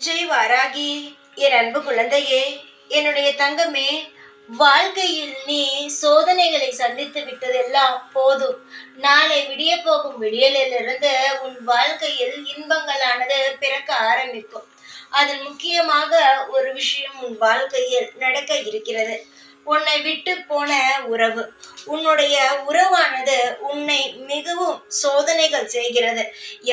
ஜெய் வாராகி என் அன்பு குழந்தையே என்னுடைய தங்கமே வாழ்க்கையில் நீ சோதனைகளை சந்தித்து விட்டதெல்லாம் போதும். நாளை விடிய போகும் விடியலிலிருந்து உன் வாழ்க்கையில் இன்பங்களானது பிறக்க ஆரம்பிக்கும். அதில் முக்கியமாக ஒரு விஷயம் உன் வாழ்க்கையில் நடக்க இருக்கிறது. உன்னை விட்டு போன உறவு. உன்னுடைய உறவானது உன்னை மிகவும் சோதனைகள் செய்கிறது.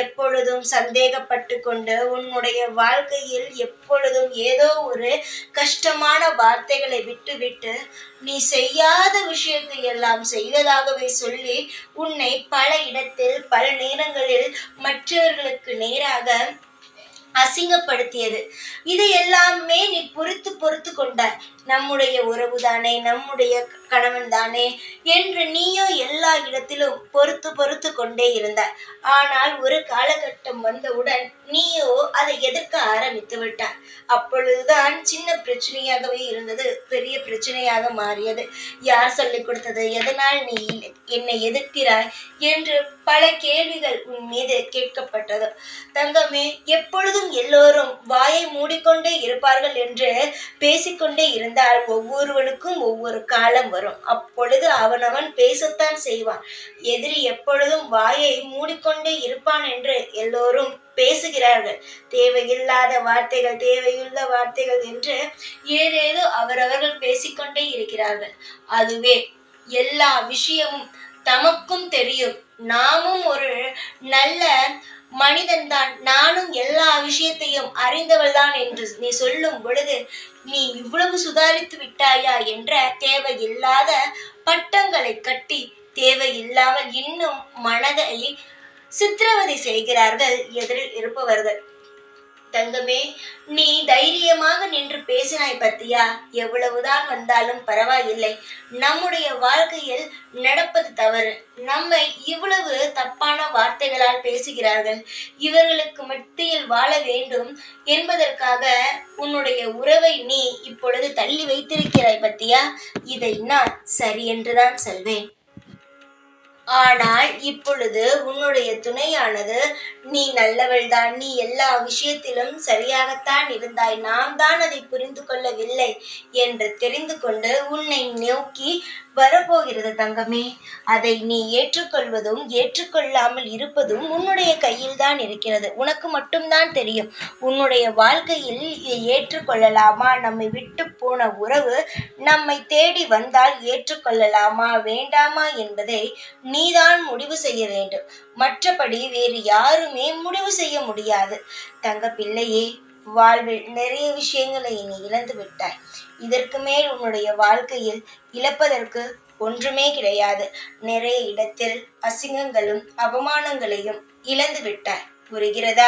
எப்பொழுதும் சந்தேகப்பட்டு கொண்டு உன்னுடைய வாழ்க்கையில் எப்பொழுதும் ஏதோ ஒரு கஷ்டமான வார்த்தைகளை விட்டுவிட்டு நீ செய்யாத விஷயத்தை எல்லாம் செய்ததாகவே சொல்லி உன்னை பல இடத்தில் பல நேரங்களில் மற்றவர்களுக்கு நேராக அசிங்கப்படுத்தியது. இது எல்லாமே நீ பொறுத்து பொறுத்து கொண்டாய். நம்முடைய உறவு தானே நம்முடைய கணவன் தானே என்று நீயோ எல்லா இடத்திலும் பொறுத்து பொறுத்து கொண்டே இருந்தாய். ஆனால் ஒரு காலகட்டம் வந்தவுடன் நீயோ அதை எதிர்க்க ஆரம்பித்து விட்டாய். அப்பொழுதுதான் சின்ன பிரச்சனையாகவே இருந்தது பெரிய பிரச்சனையாக மாறியது. யார் சொல்லிக் கொடுத்தது? எதனால் நீ என்னை எதிர்க்கிறாய்? என்று பல கேள்விகள் உன் மீது கேட்கப்பட்டது. தங்கமே எப்பொழுதும் எல்லோரும் வாயை மூடிக்கொண்டே இருப்பார்கள் என்று பேசிக்கொண்டே இருந்தால் ஒவ்வொருவனுக்கும் ஒவ்வொரு காலம் வரும். அப்பொழுது அவனவன் பேசத்தான் செய்வான். எதிரி எப்பொழுதும் வாயை மூடிக்கொண்டே இருப்பான் என்று எல்லோரும் பேசுகிறார்கள். தேவையில்லாத வார்த்தைகள் தேவையுள்ள வார்த்தைகள் என்று ஏதேதோ அவரவர்கள் பேசிக்கொண்டே இருக்கிறார்கள். அதுவே எல்லா விஷயமும் தமக்கும் தெரியும். நாமும் ஒரு நல்ல மனிதன்தான். நானும் எல்லா விஷயத்தையும் அறிந்தவள் தான் என்று நீ சொல்லும் பொழுது நீ இவ்வளவு சுதாரித்து விட்டாயா என்ற தேவையில்லாத பட்டங்களை கட்டி தேவையில்லாமல் இன்னும் மனதை சித்திரவதை செய்கிறார்கள் எதிரில் இருப்பவர்கள். தங்கமே நீ தைரியமாக நின்று பேசினாய் பத்தியா? எவ்வளவுதான் வந்தாலும் பரவாயில்லை. நம்முடைய வாழ்க்கையில் நடப்பது தவறு. நம்மை இவ்வளவு தப்பான வார்த்தைகளால் பேசுகிறார்கள். இவர்களுக்கு மத்தியில் வாழ வேண்டும் என்பதற்காக உன்னுடைய உறவை நீ இப்பொழுது தள்ளி வைத்திருக்கிறாய் பத்தியா? இதை நான் சரி என்றுதான் சொல்வேன். ஆனால் இப்பொழுது உன்னுடைய துணையானது நீ நல்லவள்தான். நீ எல்லா விஷயத்திலும் சரியாகத்தான் இருந்தாய். நாம் தான் அதை புரிந்து கொள்ளவில்லை என்று தெரிந்து கொண்டு உன்னை நோக்கி வரப்போகிறது தங்கமே. அதை நீ ஏற்றுக்கொள்வதும் ஏற்றுக்கொள்ளாமல் இருப்பதும் உன்னுடைய கையில் தான் இருக்கிறது. உனக்கு மட்டும்தான் தெரியும். உன்னுடைய வாழ்க்கையில் ஏற்றுக்கொள்ளலாமா? நம்மை விட்டு போன உறவு நம்மை தேடி வந்தால் ஏற்றுக்கொள்ளலாமா? வேண்டாமா என்பதை நீதான் முடிவு செய்ய வேண்டும். மற்றபடி வேறு யாருமே முடிவு செய்ய முடியாது. தங்க பிள்ளையே வாழ்வில் நிறைய விஷயங்களை நீ இழந்து விட்டாய். இதற்கு மேல் உன்னுடைய வாழ்க்கையில் இழப்பதற்கு ஒன்றுமே கிடையாது. நிறைய இடத்தில் அசிங்கங்களும் அவமானங்களையும் இழந்து விட்டாய். புரிகிறதா?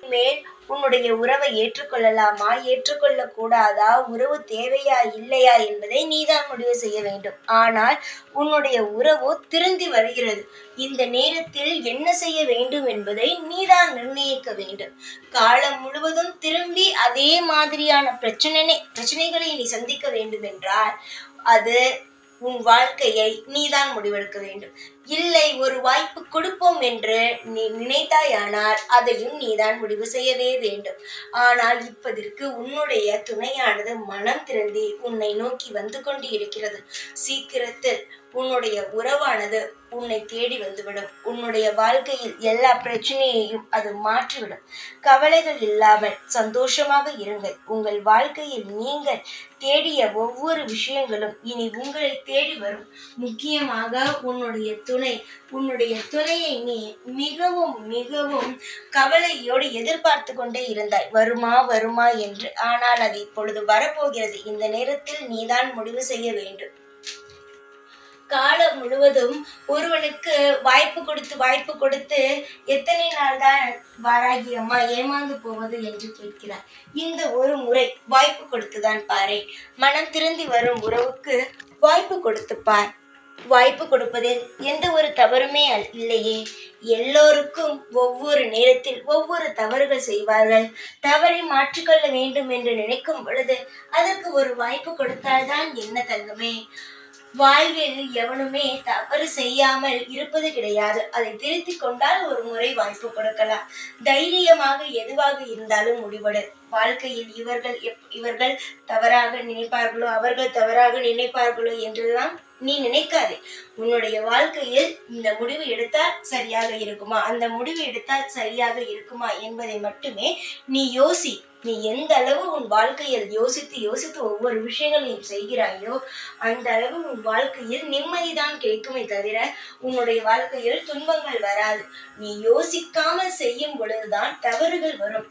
மேல் உன்னுடைய உறவை ஏற்றுக்கொள்ளலாமா? ஏற்றுக்கொள்ள கூடாதா உறவு தேவையா? இல்லையா? என்பதை நீதான் முடிவு செய்ய வேண்டும். ஆனால் உன்னுடைய உறவு திருந்தி வருகிறது. இந்த நேரத்தில் என்ன செய்ய வேண்டும் என்பதை நீதான் நிர்ணயிக்க வேண்டும். காலம் முழுவதும் திரும்பி அதே மாதிரியான பிரச்சனை பிரச்சனைகளை நீ சந்திக்க வேண்டும் என்றால் அது உன் வாழ்க்கையை நீதான் முடிவெடுக்க வேண்டும். இல்லை ஒரு வாய்ப்பு கொடுப்போம் என்று நீ நினைத்தாயானால் அதையும் நீதான் முடிவு செய்யவே வேண்டும். ஆனால் இப்பதற்கு உன்னுடைய துணையானது மனம் திறந்தி உன்னை நோக்கி வந்து கொண்டு இருக்கிறது சீக்கிரத்தில் உன்னுடைய உறவானது உன்னை தேடி வந்துவிடும். உன்னுடைய வாழ்க்கையில் எல்லா பிரச்சனையையும் அது மாற்றிவிடும். கவலைகள் இல்லாமல் சந்தோஷமாக இருங்கள். உங்கள் வாழ்க்கையில் நீங்கள் தேடிய ஒவ்வொரு விஷயங்களும் இனி உங்களை தேடி வரும். முக்கியமாக உன்னுடைய துணை உன்னுடைய துணையை நீ மிகவும் மிகவும் கவலையோடு எதிர்பார்த்து கொண்டே இருந்தாய். வருமா வருமா என்று. ஆனால் அது இப்பொழுது வரப்போகிறது. இந்த நேரத்தில் நீதான் முடிவு செய்ய வேண்டும். காலம் முழுவதும் ஒருவனுக்கு வாய்ப்பு கொடுத்து வாய்ப்பு கொடுத்து எத்தனை நாள் தான் வாராகி அம்மா ஏமாந்து போவது என்று கேட்கிறார். இந்த ஒரு முறை வாய்ப்பு கொடுத்துதான் பாரு மனம் திருந்தி வரும் உறவுக்கு வாய்ப்பு கொடுத்து பார். வாய்ப்பு கொடுப்பதில் எந்த ஒரு தவறுமே இல்லையே. எல்லோருக்கும் ஒவ்வொரு நேரத்தில் ஒவ்வொரு தவறுகள் செய்வார்கள். தவறை மாற்றிக்கொள்ள வேண்டும் என்று நினைக்கும் பொழுது அதற்கு ஒரு வாய்ப்பு கொடுத்தால்தான் என்ன தங்குமே. வாழ்வில் எவனுமே தவறு செய்யாமல் இருப்பது கிடையாது. அதை திருத்தி கொண்டால் ஒரு முறை வாய்ப்பு கொடுக்கலாம். தைரியமாக எதுவாக இருந்தாலும் முடிவெடு. வாழ்க்கையில் இவர்கள் எப் இவர்கள் தவறாக நினைப்பார்களோ அவர்கள் தவறாக நினைப்பார்களோ என்றெல்லாம் நீ நினைக்காதே. உன்னுடைய வாழ்க்கையில் இந்த முடிவு எடுத்தால் சரியாக இருக்குமா? அந்த முடிவு எடுத்தால் சரியாக இருக்குமா என்பதை மட்டுமே நீ யோசி. நீ எந்த அளவு உன் வாழ்க்கையில் யோசித்து யோசித்து ஒவ்வொரு விஷயங்களையும் செய்கிறாயோ அந்த அளவு உன் வாழ்க்கையில் நிம்மதிதான் கிடைக்குமே தவிர உன்னுடைய வாழ்க்கையில் துன்பங்கள் வராது. நீ யோசிக்காமல் செய்யும் பொழுதுதான் தவறுகள் வரும்.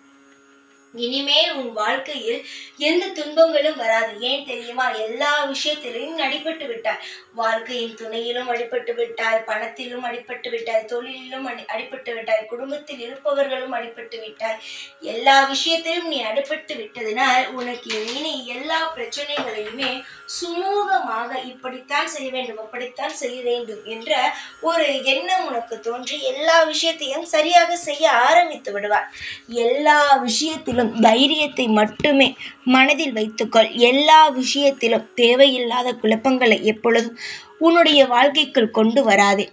இனிமேல் உன் வாழ்க்கையில் எந்த துன்பங்களும் வராது. ஏன் தெரியுமா? எல்லா விஷயத்திலையும் அடிபட்டு விட்டாய். வாழ்க்கையின் துணையிலும் அடிபட்டு விட்டாய் பணத்திலும் அடிபட்டு விட்டாய் தொழிலிலும் அடி அடிபட்டு விட்டாய் குடும்பத்தில் இருப்பவர்களும் அடிபட்டு விட்டாய். எல்லா விஷயத்திலும் நீ அடிபட்டு விட்டதினால் உனக்கு இனி எல்லா பிரச்சனைகளையுமே சுமூகமாக இப்படித்தான் செய்ய வேண்டும் அப்படித்தான் செய்ய வேண்டும் என்ற ஒரு எண்ணம் உனக்கு தோன்றி எல்லா விஷயத்தையும் சரியாக செய்ய ஆரம்பித்து விடுவார் எல்லா விஷயத்திலும் தைரியத்தை மட்டுமே மனதில் வைத்துக்கொள். எல்லா விஷயத்திலும் தேவையில்லாத குழப்பங்களை எப்பொழுதும் உன்னுடைய வாழ்க்கைக்குள் கொண்டு வராதே.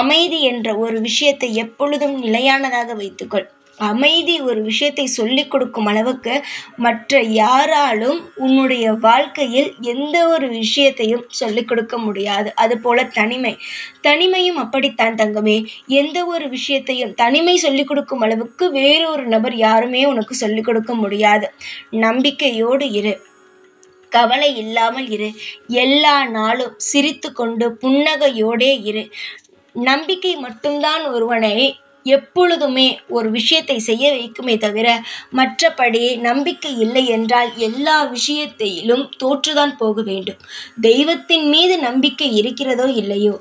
அமைதி என்ற ஒரு விஷயத்தை எப்பொழுதும் நிலையானதாக வைத்துக்கொள். அமைதி ஒரு விஷயத்தை சொல்லிக் கொடுக்கும் அளவுக்கு மற்ற யாராலும் உன்னுடைய வாழ்க்கையில் எந்த ஒரு விஷயத்தையும் சொல்லிக் கொடுக்க முடியாது. அதுபோல தனிமை. தனிமையும் அப்படித்தான் தங்கமே. எந்த ஒரு விஷயத்தையும் தனிமை சொல்லிக் கொடுக்கும் அளவுக்கு வேறொரு நபர் யாருமே உனக்கு சொல்லிக் கொடுக்க முடியாது. நம்பிக்கையோடு இரு. கவலை இல்லாமல் இரு. எல்லா நாளும் சிரித்து கொண்டு புன்னகையோடே இரு. நம்பிக்கை மட்டும்தான் ஒருவனை எப்பொழுதுமே ஒரு விஷயத்தை செய்ய வைக்குமே தவிர மற்றபடி நம்பிக்கை இல்லை என்றால் எல்லா விஷயத்திலும் தோற்றுதான் போக வேண்டும். தெய்வத்தின் மீது நம்பிக்கை இருக்கிறதோ இல்லையோ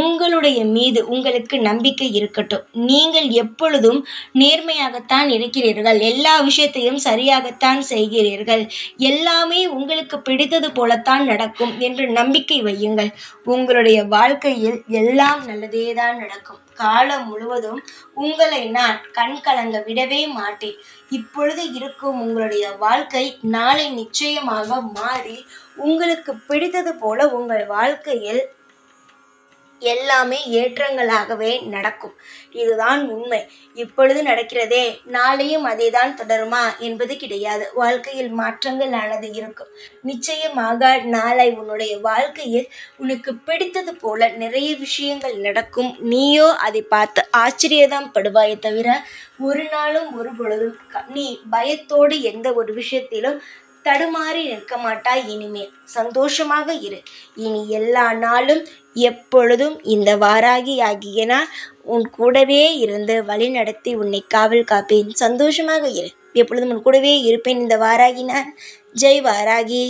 உங்களுடைய மீது உங்களுக்கு நம்பிக்கை இருக்கட்டும். நீங்கள் எப்பொழுதும் நேர்மையாகத்தான் இருக்கிறீர்கள். எல்லா விஷயத்தையும் சரியாகத்தான் செய்கிறீர்கள். எல்லாமே உங்களுக்கு பிடித்தது போலத்தான் நடக்கும் என்று நம்பிக்கை வையுங்கள். உங்களுடைய வாழ்க்கையில் எல்லாம் நல்லதே தான் நடக்கும். காலம் முழுவதும் உங்களை நான் கண் கலங்க விடவே மாட்டேன். இப்பொழுது இருக்கும் உங்களுடைய வாழ்க்கை நாளை நிச்சயமாக மாறி உங்களுக்கு பிடித்தது போல உங்கள் வாழ்க்கையில் எல்லாமே ஏற்றங்களாகவே நடக்கும். இதுதான் உண்மை. இப்பொழுது நடக்கிறதே நாளையும் அதே தான் தொடருமா என்பது கிடையாது. வாழ்க்கையில் மாற்றங்கள் ஆனது இருக்கும். நிச்சயமாக நாளை உன்னுடைய வாழ்க்கையில் உனக்கு பிடித்தது போல நிறைய விஷயங்கள் நடக்கும். நீயோ அதை பார்த்து ஆச்சரியதான் படுவாயே தவிர ஒரு நாளும் ஒரு பொழுதும் நீ பயத்தோடு எந்த ஒரு விஷயத்திலும் தடுமாறி நிற்க மாட்டாய் இனிமேல் சந்தோஷமாக இரு. இனி எல்லா நாளும் எப்பொழுதும் இந்த வாராகி ஆகிய நான் உன் கூடவே இருந்து வழி நடத்தி உன்னை காவல் காப்பேன். சந்தோஷமாக இரு. எப்பொழுதும் உன் கூடவே இருப்பேன் இந்த வாராகி நான் ஜெய் வாராகி.